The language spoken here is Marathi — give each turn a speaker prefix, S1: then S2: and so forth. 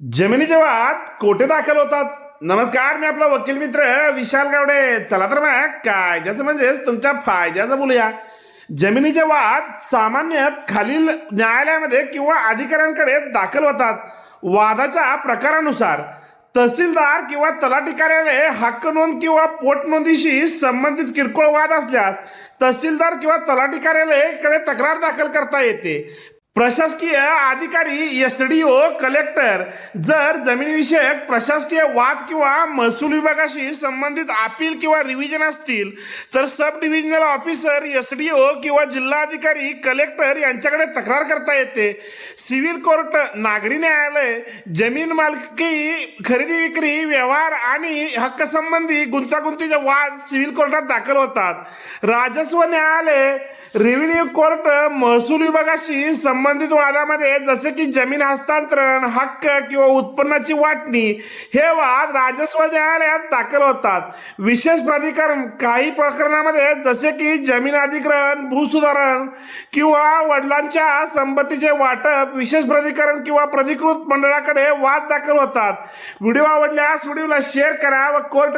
S1: जमिनीचे वाद कोठे दाखल होतात? नमस्कार मी आपला वकील मित्र विशाल गावडे. चला तर मग कायद्याचं म्हणजेच तुमच्या फायद्याचं बोलूया. जमिनीचे वाद सामान्यतः खालील न्यायालयामध्ये किंवा अधिकाऱ्यांकडे दाखल होतात. वादाच्या प्रकारानुसार तहसीलदार किंवा तलाठी कार्यालय हक्क नोंद किंवा पोटनोंदीशी संबंधित किरकोळ वाद असल्यास तहसीलदार किंवा तलाठी कार्यालयाकडे तक्रार दाखल करता येते. प्रशासकीय अधिकारी एस डी ओ कलेक्टर जर जमीनविषयक प्रशासकीय वाद किंवा महसूल विभागाशी संबंधित अपील किंवा रिव्हिजन असतील तर sub divisional officer S D O किंवा जिल्हाधिकारी कलेक्टर यांच्याकडे तक्रार करता येते. सिव्हिल कोर्ट नागरी न्यायालय जमीन मालकी खरेदी विक्री व्यवहार आणि हक्क संबंधी गुंतागुंतीचे वाद सिव्हिल कोर्टात दाखल होतात. राजस्व न्यायालय रेव्हेन्यू कोर्ट महसूल विभागाशी संबंधित वादामध्ये जसे की जमीन हस्तांतरण हक्क किंवा उत्पन्नाची वाटणी हे वाद राजस्व न्यायालयात दाखल होतात. विशेष प्राधिकरण काही प्रकरणामध्ये जसे की जमीन अधिग्रहण भूसुधारण किंवा वडिलांच्या संपत्तीचे वाटप विशेष प्राधिकरण किंवा प्राधिकृत मंडळाकडे वाद दाखल होतात. व्हिडिओ आवडल्यास व्हिडिओला शेअर करा व कोर्ट